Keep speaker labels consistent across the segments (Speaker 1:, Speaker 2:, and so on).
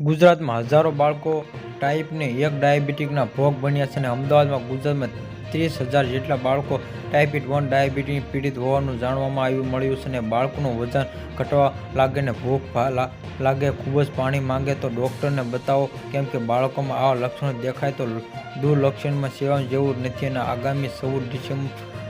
Speaker 1: ગુજરાતમાં હજારો બાળકો ટાઈપને એક ડાયાબિટીસના ભોગ બન્યા છે અને અમદાવાદમાં ગુજરાતમાં ત્રીસ હજાર જેટલા બાળકો ટાઈપ વન ડાયાબિટીસ પીડિત હોવાનું જાણવામાં આવ્યું મળ્યું છે અને બાળકોનું વજન ઘટવા લાગે ને ભૂખ લાગે, ખૂબ જ પાણી માંગે તો ડૉક્ટરને બતાવો, કેમ કે બાળકોમાં આવા લક્ષણો દેખાય તો દુર્લક્ષણમાં સેવા જેવું નથી અને આગામી ચૌદ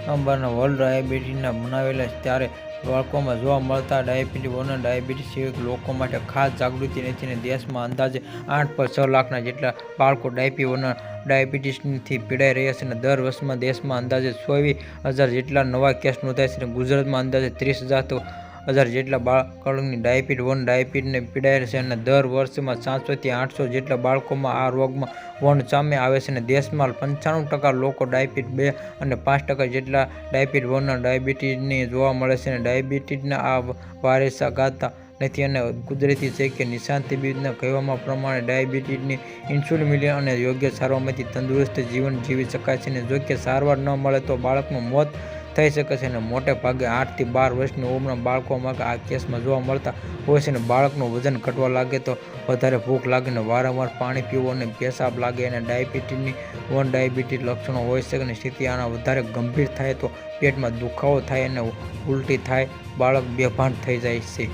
Speaker 1: ડિસેમ્બરના વર્લ્ડ ડાયાબિટીસના બનાવેલા છે. ત્યારે બાળકોમાં જોવા મળતા ડાયાબિટીસ વન ડાયાબિટીસ સેવક લોકો માટે ખાસ જાગૃતિ નથી અને દેશમાં અંદાજે આઠ પર છ લાખના જેટલા બાળકો ડાયપી વન ડાયાબિટીસથી પીડાઈ રહ્યા છે અને દર વર્ષમાં દેશમાં અંદાજે ચોવીસ હજાર જેટલા નવા કેસ નોંધાય છે અને ગુજરાતમાં અંદાજે ત્રીસ હજાર તો હજાર જેટલા બાળકોની ડાયાબિટ વન ડાયાબિટને પીડાય છે અને દર વર્ષમાં સાતસોથી આઠસો જેટલા બાળકોમાં આ રોગમાં વન સામે આવે છે અને દેશમાં પંચાણું ટકા લોકો ડાયાબિટ બે અને પાંચ ટકા જેટલા ડાયાબિટ વન ડાયાબિટીસની જોવા મળે છે અને ડાયાબિટીસના આ વારસાગત નથી અને કુદરતી છે કે નિશાન તબીબના કહેવામાં પ્રમાણે ડાયાબિટીસની ઇન્સ્યુલિન મિલિયન અને યોગ્ય સારવારમાંથી તંદુરસ્ત જીવન જીવી શકાય છે અને જો કે સારવાર ન મળે તો બાળકનું મોત થઈ શકે છે અને મોટે ભાગે આઠથી બાર વર્ષની ઉંમરના બાળકોમાં આ કેસમાં જોવા મળતા હોય છે અને બાળકનું વજન ઘટવા લાગે તો વધારે ભૂખ લાગે અને વારંવાર પાણી પીવું અને પેશાબ લાગે અને ડાયાબિટીસની વન ડાયાબિટીસ લક્ષણો હોઈ શકે અને સ્થિતિ આના વધારે ગંભીર થાય તો પેટમાં દુખાવો થાય અને ઉલટી થાય, બાળક બેભાન થઈ જાય છે.